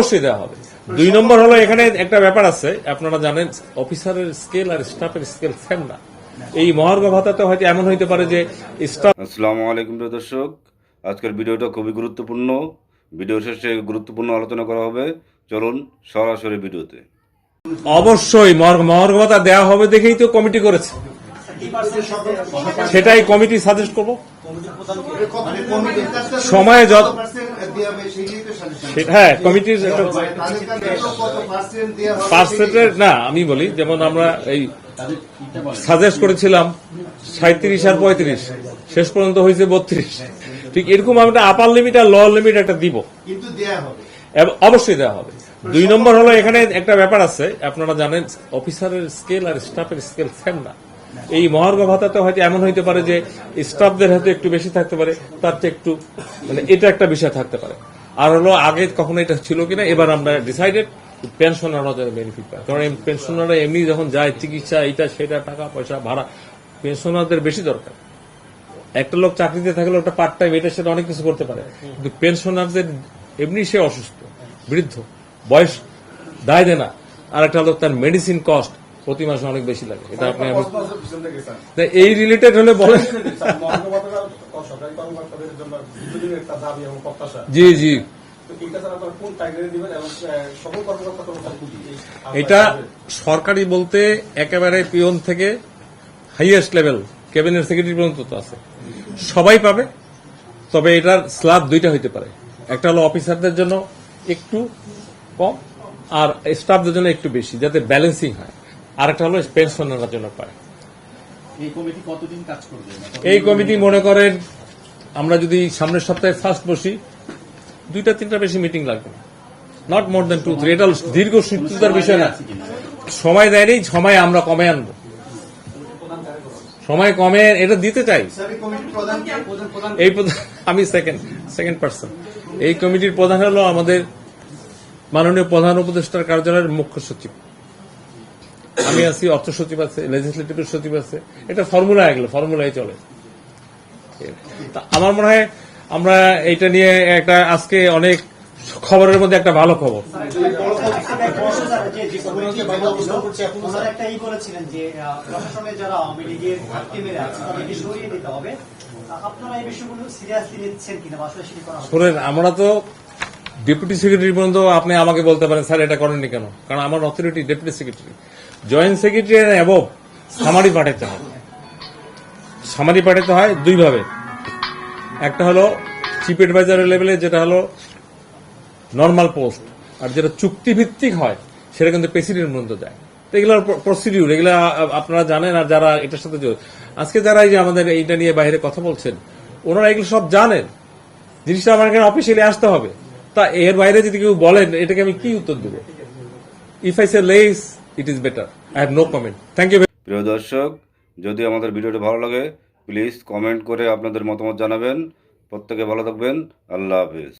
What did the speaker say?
অবশ্যই দেওয়া হবে। দুই নম্বর হলো এখানে একটা ব্যাপার আছে আপনারা জানেন অফিসারের স্কেল আর স্টাফের স্কেল সেম না। এই মহার্ঘ ভাতাতে হয়তো এমন হইতে পারে যে স্টাফ আসসালামু আলাইকুম প্রিয় দর্শক। আজকের ভিডিওটা খুবই গুরুত্বপূর্ণ। ভিডিও শেষে গুরুত্বপূর্ণ আলোচনা করা হবে। চলুন সরাসরি ভিডিওতে। অবশ্যই মহার্ঘ মহার্ঘ ভাতা দেওয়া হবে দেখেই তো কমিটি করেছে। সেটাই কমিটি সাজেস্ট করব। সময়ে যত- হ্যাঁ কমিটির পার্সেন্টের না, আমি বলি, যেমন আমরা এই সাজেস্ট করেছিলাম সাঁত্রিশ আর পঁয়ত্রিশ, শেষ পর্যন্ত হয়েছে বত্রিশ। ঠিক এরকম আমরা আপার লিমিট আর লোয়ার লিমিট একটা দিব। অবশ্যই দেওয়া হবে। দুই নম্বর হলো এখানে একটা ব্যাপার আছে, আপনারা জানেন অফিসারের স্কেল আর স্টাফের স্কেল সেম না। এই মহার্ঘ ভাতাতে হয়তো এমন হইতে পারে যে স্টাফদের হাতে একটু বেশি থাকতে পারে, তার চেয়ে একটু মানে এটা একটা বিষয় থাকতে পারে। আর হলো আগে কখনো এটা ছিল কিনা, এবার আমরা ডিসাইডেড পেনশনাররা যেন বেনিফিট পায়। কারণ পেনশনাররা এমনি যখন যায়, চিকিৎসা এটা সেটা, টাকা, পয়সা, ভাড়া পেনশনারদের বেশি দরকার। একটা লোক চাকরিতে থাকলে ওটা পার্ট টাইম এটা সেটা অনেক কিছু করতে পারে। কিন্তু পেনশনারদের এমনি সে অসুস্থ, বৃদ্ধ, বয়স দায় দেয় না। আর একটা লোক তার মেডিসিন কস্ট প্রতি মাসে অনেক বেশি লাগে। এটা আপনি এই রিলেটেড হলে বলেন। জি জি। এটা সরকারি বলতে একেবারে পিয়ন থেকে হাইয়েস্ট লেভেল ক্যাবিনেট সেক্রেটারি পর্যন্ত তো আছে। সবাই পাবে তবে এটার স্ল্যাব দুইটা হইতে পারে। একটা হলো অফিসারদের জন্য একটু কম আর স্টাফদের জন্য একটু বেশি যাতে ব্যালেন্সিং হয়। আর একটা হলো পেনশনাররা জন্য পায়। এই কমিটি কতদিন কাজ করবে? এই কমিটি মনে করেন আমরা যদি সামনের সপ্তাহে ফার্স্ট বসি দুইটা তিনটা বেশি মিটিং লাগবে not more than two three এটা দীর্ঘ সূত্রতার বিষয় না। সময় দেয়নি সময় আমরা কমে আনব। সময় কমে এটা দিতে চাই। এই প্রধান কে? প্রধান এই প্রধান- আমি সেকেন্ড সেকেন্ড পার্সন এই কমিটির প্রধান হলো আমাদের মাননীয় প্রধান উপদেষ্টার কার্যালয়ের মুখ্য সচিব। আমি আছি অর্থ সচিব আছে লেজিসলেটিভ সচিব আছে। এটা ফর্মুলা এগুলো ফর্মুলায় চলে। আমার মনে হয় আমরা এটা নিয়ে একটা আজকে অনেক খবরের মধ্যে একটা ভালো খবর। শোনেন আমরা তো ডেপুটি সেক্রেটারি পর্যন্ত আপনি আমাকে বলতে পারেন, স্যার, এটা করেননি কেন? কারণ আমার authority deputy secretary joint secretary above summary পাঠাতে হয়। সামারি পাঠাতে হয় দুইভাবে একটা হলো চিফ অ্যাডভাইজার লেভেলে যেটা হলো নর্মাল পোস্ট আর যেটা চুক্তিভিত্তিক হয়, সেটা কিন্তু প্রেসিডেন্ট পর্যন্ত যায়। তো এগুলোর প্রসিডিউর এগুলো আপনারা জানেন আর যারা এটার সাথে আজকে যারা এই যে আমাদের এইটা নিয়ে বাইরে কথা বলছেন, ওনারা এগুলো সব জানেন। জিনিসটা আমার এখানে অফিসিয়ালি আসতে হবে। তা এর বাইরে যদি কেউ বলেন, এটাকে আমি কি উত্তর দেব? If I say less it is better I have no comment thank you প্রিয় দর্শক, যদি আমাদের ভিডিওটা ভালো লাগে প্লিজ কমেন্ট করে আপনাদের মতামত জানাবেন। প্রত্যেকে ভালো থাকবেন। আল্লাহ হাফিজ।